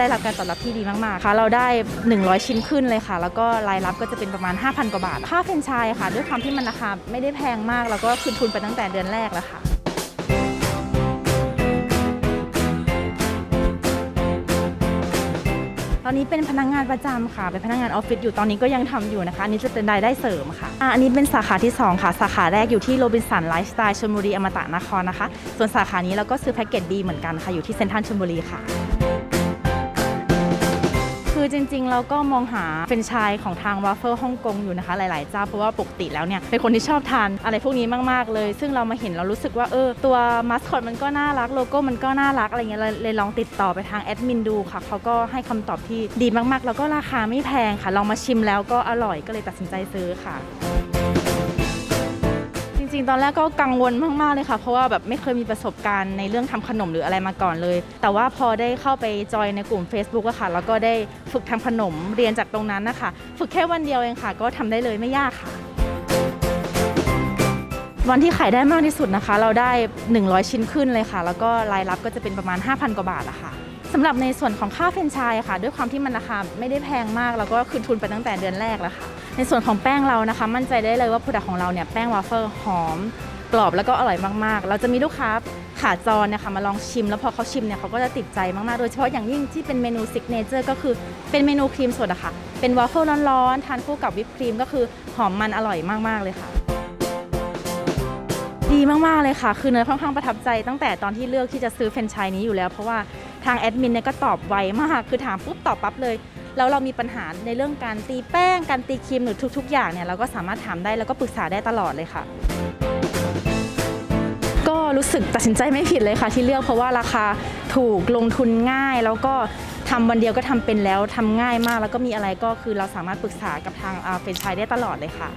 ได้รับการตอบรับที่ดีมากๆ ค่ะ เราได้ 100 ชิ้นขึ้นเลยค่ะ แล้วก็รายรับก็จะเป็นประมาณ 5,000 กว่าบาท ค่าเฟรนไชส์ค่ะ ด้วยความที่มันราคาไม่ได้แพงมาก แล้วก็คืนทุนไปตั้งแต่เดือนแรกแล้วค่ะตอนนี้เป็นพนักงานประจำค่ะ เป็นพนักงานออฟฟิศอยู่ตอนนี้ก็ยังทำอยู่นะคะ อันนี้จะเป็นรายได้เสริมค่ะอะอันนี้เป็นสาขาที่ 2 ค่ะ สาขาแรกอยู่ที่โรบินสันไลฟ์สไตล์ชลบุรีอมตะนครนะคะ ส่วนสาขานี้เราก็ซื้อแพ็กเกจดีเหมือนกันค่ะ อยู่ที่เซ็นทรัลชลบุรีค่ะ คือจริงๆ เราก็มองหาเฟรนไชายของทางวาฟเฟิลฮ่องกงอยู่นะคะ หลายๆเจ้าเพราะว่าปกติแล้วเนี่ยเป็นคนที่ชอบทานอะไรพวกนี้มากๆเลย ซึ่งเรามาเห็นเรารู้สึกว่าเออตัวมัสคอตมันก็น่ารักโลโก้มันก็น่ารักอะไรเงี้ยเลยลองติดต่อไปทางแอดมินดูค่ะเขาก็ให้คำตอบที่ดีมากๆ แล้วก็ราคาไม่แพงค่ะลองมาชิมแล้วก็อร่อยก็เลยตัดสินใจซื้อค่ะ ริงๆ ตอนแรกก็กังวลมากๆเลยค่ะ เพราะว่าแบบไม่เคยมีประสบการณ์ในเรื่องทำขนมหรืออะไรมาก่อนเลย แต่ว่าพอได้เข้าไปจอยในกลุ่ม Facebook อะค่ะ แล้วก็ได้ฝึกทำขนมเรียนจากตรงนั้นนะคะ ฝึกแค่วันเดียวเองค่ะ ก็ทำได้เลยไม่ยากค่ะ วันที่ขายได้มากที่สุดนะคะ เราได้ 100 ชิ้นขึ้นเลยค่ะ แล้วก็รายรับก็จะเป็นประมาณ 5,000 กว่าบาทอะค่ะ สำหรับในส่วนของค่าเฟรนไชส์ค่ะ ด้วยความที่มันราคาไม่ได้แพงมาก แล้วก็คืนทุนไปตั้งแต่เดือนแรกแล้วค่ะ ในส่วนของแป้งเรานะคะ มั่นใจได้เลยว่าผลิตของเราเนี่ยแป้งวาฟเฟิลหอมกรอบแล้วก็อร่อยมากๆ เราจะมีลูกค้าขาจรนี่ยค่ะมาลองชิม แล้วพอเขาชิมเนี่ยเขาก็จะติดใจมากๆ โดยเฉพาะอย่างยิ่งที่เป็นเมนูซิกเนเจอร์ก็คือเป็นเมนูครีมสดอะค่ะ เป็นวาฟเฟิลร้อนๆ ทานคู่กับวิปครีมก็คือหอมมันอร่อยมากๆเลยค่ะ ดีมากๆเลยค่ะ คือเนยค่อนข้างประทับใจตั้งแต่ตอนที่เลือกที่จะซื้อแฟรนไชส์นี้อยู่แล้ว เพราะว่า ทางแอดมินเนี่ยก็ตอบไวมาก คือถามปุ๊บตอบปั๊บเลย แล้วเรามีปัญหาในเรื่องการตีแป้ง การตีครีมหรือทุก ๆ อย่างเนี่ยเราก็สามารถถามได้แล้วก็ปรึกษาได้ตลอดเลยค่ะ ก็รู้สึกตัดสินใจไม่ผิดเลยค่ะ ที่เลือกเพราะว่าราคาถูกลงทุนง่ายแล้วก็ทำวันเดียวก็ทำเป็นแล้วทำง่ายมาก แล้วก็มีอะไรก็คือเราสามารถปรึกษากับทางเฟรนไชส์ได้ตลอดเลยค่ะ